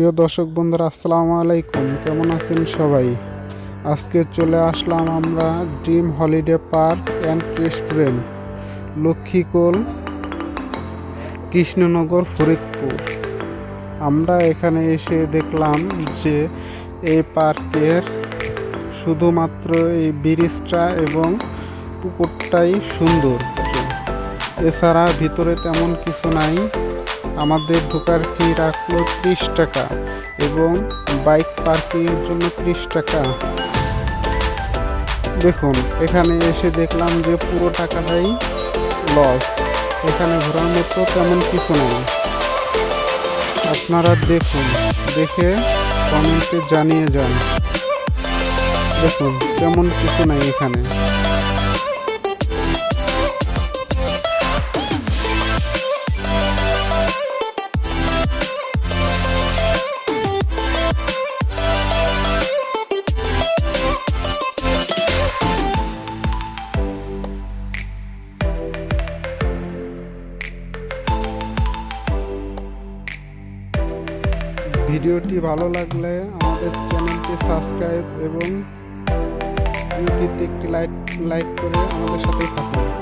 প্রিয় দর্শক বন্ধুরা, আসসালামু আলাইকুম। কেমন আছেন সবাই? আজকে চলে আসলাম আমরা dream holiday park and restaurant Lakshmikol, Krishnanagar, Faridpur. আমরা এখানে এসে দেখলাম যে এই পার্কের শুধুমাত্র এই ব্রিজটা এবং পুকুরটাই সুন্দর। এছাড়া ভিতরে তেমন কিছু নাই। আমাদের ঢোকার ফি রাখল ত্রিশ টাকা এবং বাইক পার্কিংয়ের জন্য ত্রিশ টাকা। দেখুন, এখানে এসে দেখলাম যে পুরো টাকাটাই লস এখানে ঘোরার মতো তেমন কিছু নেই। আপনারা দেখুন, দেখে কমেন্টে জানিয়ে যান। দেখুন, তেমন কিছু নাই এখানে। ভিডিওটি ভালো লাগলে আমাদের চ্যানেলটি সাবস্ক্রাইব এবং ইউটিউবতে একটি লাইক লাইক করে আমাদের সাথেই থাকুন।